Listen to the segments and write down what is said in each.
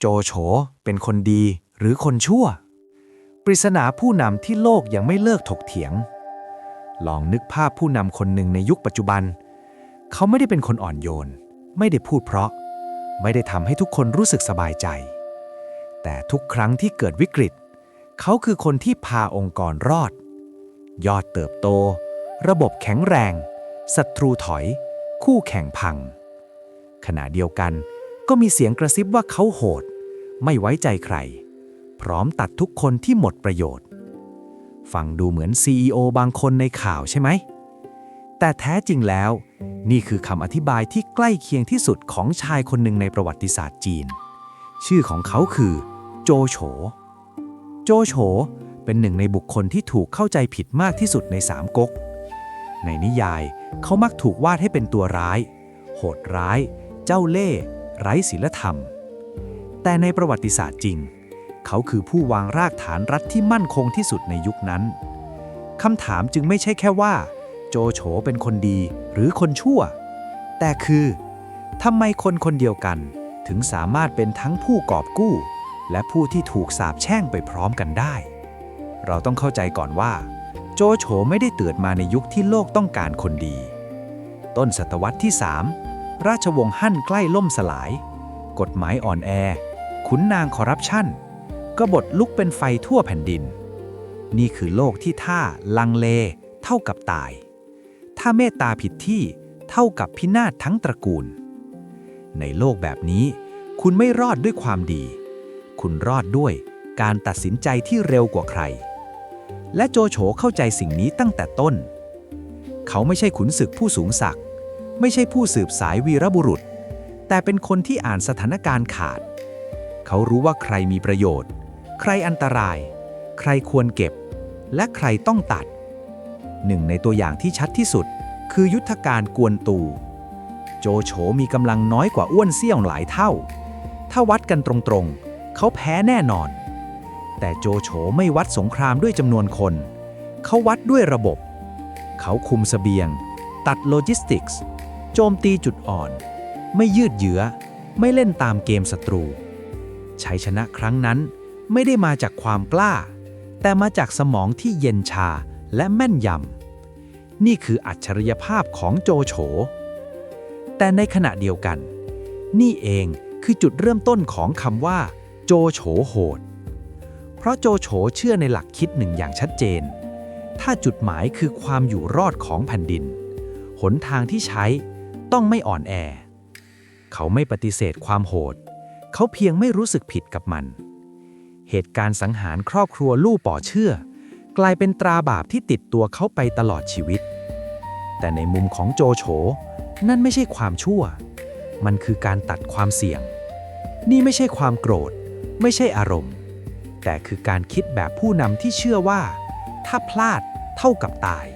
โจโฉเป็นคนดีหรือคนชั่ว ปริศนาผู้นำที่โลกยังไม่เลิกถกเถียง ลองนึกภาพผู้นำคนหนึ่งในยุคปัจจุบัน เขาไม่ได้เป็นคนอ่อนโยน ไม่ได้พูดเพราะ ไม่ได้ทำให้ทุกคนรู้สึกสบายใจ แต่ทุกครั้งที่เกิดวิกฤต เขาคือคนที่พาองค์กรรอด ยอดเติบโต ระบบแข็งแรงศัตรูถอย คู่แข่งพัง ขณะเดียวกัน ก็มีเสียงกระซิบว่าเขาโหด ไม่ไว้ใจใคร พร้อมตัดทุกคนที่หมดประโยชน์ ฟังดูเหมือน CEO บางคนในข่าวใช่ไหม แต่แท้จริงแล้ว นี่คือคำอธิบายที่ใกล้เคียงที่สุดของชายคนหนึ่งในประวัติศาสตร์จีน ชื่อของเขาคือ โจโฉ โจโฉเป็นหนึ่งในบุคคลที่ถูกเข้าใจผิดมากที่สุดในสามก๊ก ในนิยายเขามักถูกวาดให้เป็นตัวร้าย โหดร้าย เจ้าเล่ห์ ไร้ศีลธรรม แต่ในประวัติศาสตร์จริง เขาคือผู้วางรากฐานรัฐที่มั่นคงที่สุดในยุคนั้นคำถามจึงไม่ใช่แค่ว่า โจโฉเป็นคนดีหรือคนชั่ว แต่คือทำไมคนคนเดียวกัน ถึงสามารถเป็นทั้งผู้กอบกู้ และผู้ที่ถูกสาปแช่งไปพร้อมกันได้ เราต้องเข้าใจก่อนว่า โจโฉไม่ได้เกิดมาในยุคที่โลกต้องการคนดี ต้นศตวรรษที่3 ราชวงศ์ฮั่นใกล้ล่มสลาย กฎหมายอ่อนแอ ขุนนางคอรัปชันกบฏลุกเป็นไฟทั่วแผ่นดิน นี่คือโลกที่ท่าลังเล เท่ากับตาย ถ้าเมตตาผิดที่เท่ากับพินาศทั้งตระกูล ในโลกแบบนี้ คุณไม่รอดด้วยความดี คุณรอดด้วยการตัดสินใจที่เร็วกว่าใคร และโจโฉเข้าใจสิ่งนี้ตั้งแต่ต้น เขาไม่ใช่ขุนศึกผู้สูงศักดิ์ ไม่ใช่ผู้สืบสายวีรบุรุษ แต่เป็นคนที่อ่านสถานการณ์ขาด เขารู้ว่าใครมีประโยชน์ ใครอันตราย ใครควรเก็บ และใครต้องตัด หนึ่งในตัวอย่างที่ชัดที่สุด คือยุทธการกวนตู โจโฉมีกำลังน้อยกว่าอ้วนเซี่ยวหลายเท่า ถ้าวัดกันตรงๆ เขาแพ้แน่นอน แต่โจโฉไม่วัดสงครามด้วยจำนวนคน เขาวัดด้วยระบบ เขาคุมเสบียง ตัดโลจิสติกส์ โจมตีจุดอ่อน ไม่ยืดเยื้อ ไม่เล่นตามเกมศัตรู ชัยชนะครั้งนั้นไม่ได้มาจากความกล้า แต่มาจากสมองที่เย็นชาและแม่นยำ นี่คืออัจฉริยภาพของโจโฉ แต่ในขณะเดียวกัน นี่เองคือจุดเริ่มต้นของคำว่า โจโฉโหด เพราะโจโฉเชื่อในหลักคิดหนึ่งอย่างชัดเจน ถ้าจุดหมายคือความอยู่รอดของแผ่นดิน หนทางที่ใช้ ต้องไม่อ่อนแอ เขาไม่ปฏิเสธความโหด เขาเพียงไม่รู้สึกผิดกับมัน เหตุการณ์สังหารครอบครัวลู่ป่อเชื่อ กลายเป็นตราบาปที่ติดตัวเขาไปตลอดชีวิต แต่ในมุมของโจโฉนั่นไม่ใช่ความชั่ว มันคือการตัดความเสี่ยง นี่ไม่ใช่ความโกรธ ไม่ใช่อารมณ์ แต่คือการคิดแบบผู้นำที่เชื่อว่า ถ้าพลาดเท่ากับตาย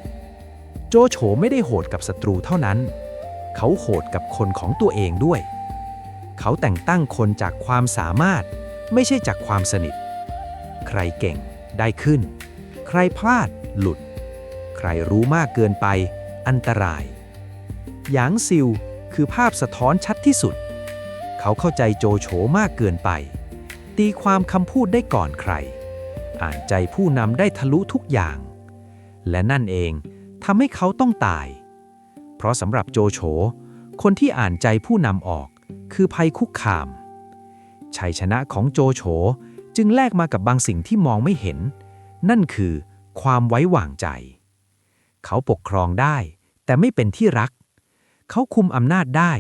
โจโฉไม่ได้โหดกับศัตรูเท่านั้น เขาโหดกับคนของตัวเองด้วย เขาแต่งตั้งคนจากความสามารถ ไม่ใช่จากความสนิท ใครเก่งได้ขึ้น ใครพลาดหลุด ใครรู้มากเกินไป อันตราย หยางซิวคือภาพสะท้อนชัดที่สุด เขาเข้าใจโจโฉมากเกินไป ตีความคำพูดได้ก่อนใคร อ่านใจผู้นำได้ทะลุทุกอย่าง และนั่นเองทำให้เขาต้องตาย เพราะสำหรับโจโฉ คนที่อ่านใจผู้นำออก คือภัยคุกคาม ชัยชนะของโจโฉจึงแลกมากับบางสิ่งที่มองไม่เห็น นั่นคือความไว้วางใจ เขาปกครองได้ แต่ไม่เป็นที่รัก เขาคุมอำนาจได้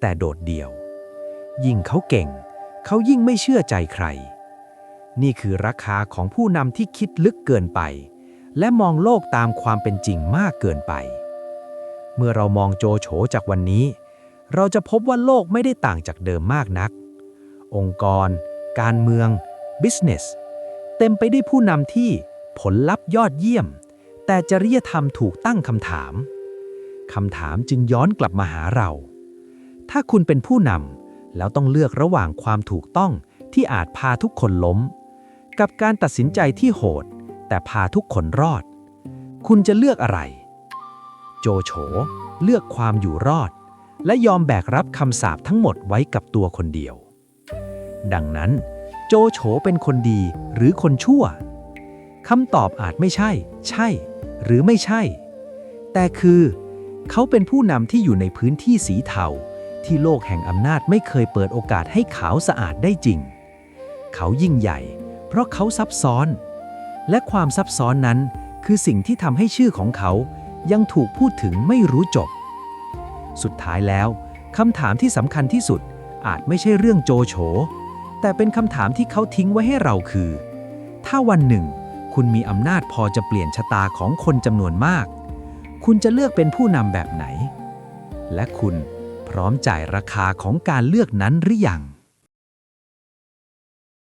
แต่โดดเดี่ยว ยิ่งเขาเก่ง เขายิ่งไม่เชื่อใจใคร นี่คือราคาของผู้นำที่คิดลึกเกินไป และมองโลกตามความเป็นจริงมากเกินไป เมื่อเรามองโจโฉจากวันนี้ เราจะพบว่าโลกไม่ได้ต่างจากเดิมมากนัก องค์กร การเมือง business เต็มไปด้วยผู้นำที่ผลลัพธ์ยอดเยี่ยม แต่จริยธรรมถูกตั้งคำถามคำถามจึงย้อนกลับมาหาเรา ถ้าคุณเป็นผู้นำแล้วต้องเลือกระหว่างความถูกต้องที่อาจพาทุกคนล้ม กับการตัดสินใจที่โหด แต่พาทุกคนรอด คุณจะเลือกอะไร โจโฉเลือกความอยู่รอด และยอมแบกรับคำสาปทั้งหมดไว้กับตัวคนเดียว ดังนั้น โจโฉเป็นคนดีหรือคนชั่วคำตอบอาจไม่ใช่ ใช่ หรือไม่ใช่ แต่คือ เขาเป็นผู้นำที่อยู่ในพื้นที่สีเทาที่โลกแห่งอำนาจไม่เคยเปิดโอกาสให้ขาวสะอาดได้จริง เขายิ่งใหญ่ เพราะเขาซับซ้อน และความซับซ้อนนั้นคือสิ่งที่ทำให้ชื่อของเขา ยังถูกพูดถึงไม่รู้จบ สุดท้ายแล้วคำถามที่สำคัญที่สุดอาจไม่ใช่เรื่องโจโฉ แต่เป็นคำถามที่เขาทิ้งไว้ให้เราคือ ถ้าวันหนึ่ง คุณมีอำนาจพอจะเปลี่ยนชะตาของคนจำนวนมาก คุณจะเลือกเป็นผู้นำแบบไหน และคุณพร้อมจ่ายราคาของการเลือกนั้นหรือยัง